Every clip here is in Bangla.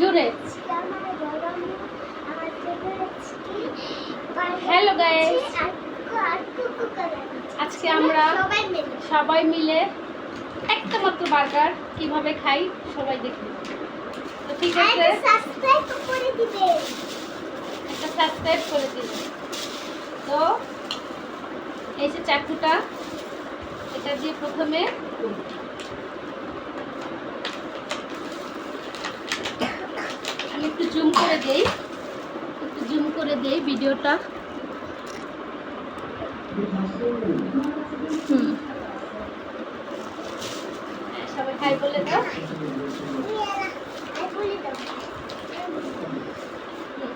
জোরে Hello, guys. আজকে আমরা সবাই মিলে একটা মাত্র বার্গার কীভাবে খাই সবাই দেখি। তো ঠিক আছে। সাবস্ক্রাইব করে দিবে। একটা সাবস্ক্রাইব করে দিন তো এই যে চাকুটা এটা দিয়ে প্রথমে আমি একটু জুম করে দেই। একটু জুম করে দেই ভিডিওটা। হ্যাঁ, সবাই বলে দাও।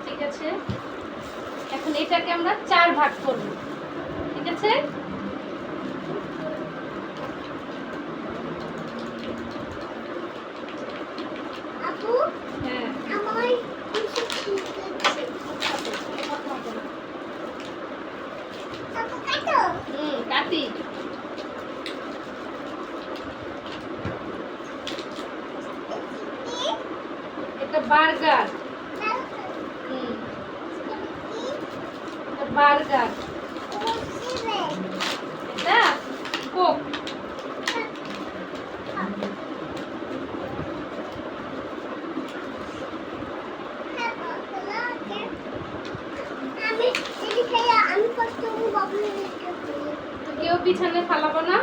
ঠিক আছে। এখন এটাকে আমরা চার ভাগ করব। ঠিক আছে আপু হ্যাঁ আমার কিছু ঠিক আছে আপু কাটো হুম কাটি এটা বার্গার হুম এটা বার্গার এটা কোক আমি এদিকে আমি কষ্ট বাবু কেউ পিছনে ফালাবো না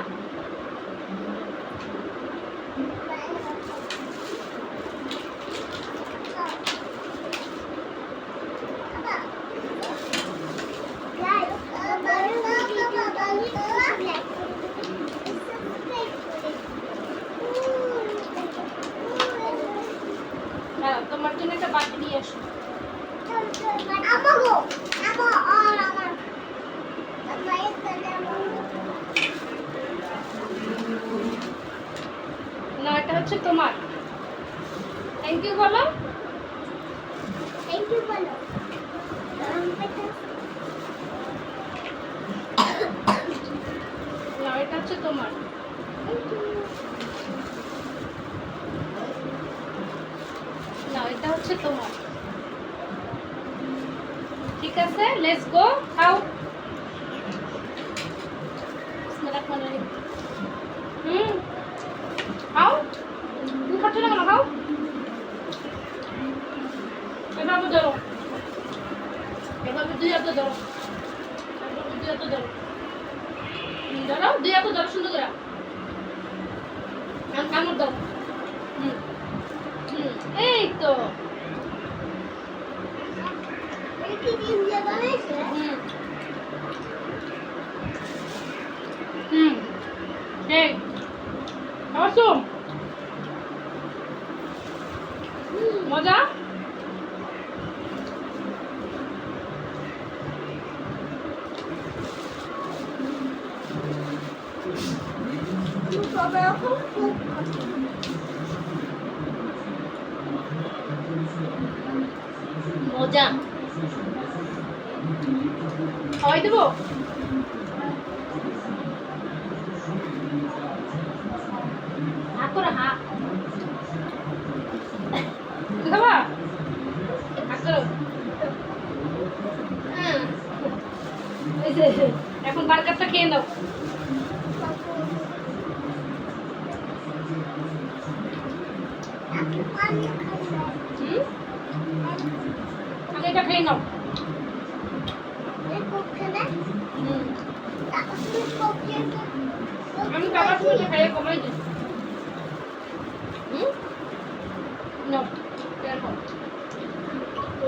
হ্যাঁ তোমার জন্য একটা বাটি নিয়ে আসো আমার না এটা হচ্ছে তোমার। থ্যাংক ইউ বলো। থ্যাংক ইউ বলো। না এটা হচ্ছে তোমার। না এটা হচ্ছে তোমার। ঠিক আছে লেটস গো খাও। হুম খাও। তুমি খাচ্ছ না কেন? খাও। এভাবে ধরো। এভাবে দুই হাতে ধরো। এভাবে দুই হাতে ধরো। ধরো দুই হাতে ধরো সুন্দর করে। কাম- কামড় দাও হুম হুম এই তো। হুম এই আবার শুন মজা? মজা। খাওয়াই দেবো হাত এখন বার্গারটা খেয়ে আগে এটা খেয়ে নাও। আমি বাবার সঙ্গে খাইয়ে কমাই দিই হুম?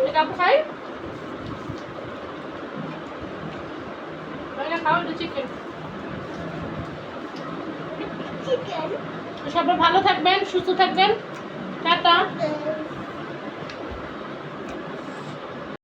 এটা খাই? তাহলে খাও একটু চিকেন চিকেন সবাই ভালো থাকবেন সুস্থ থাকবেন। টাটা।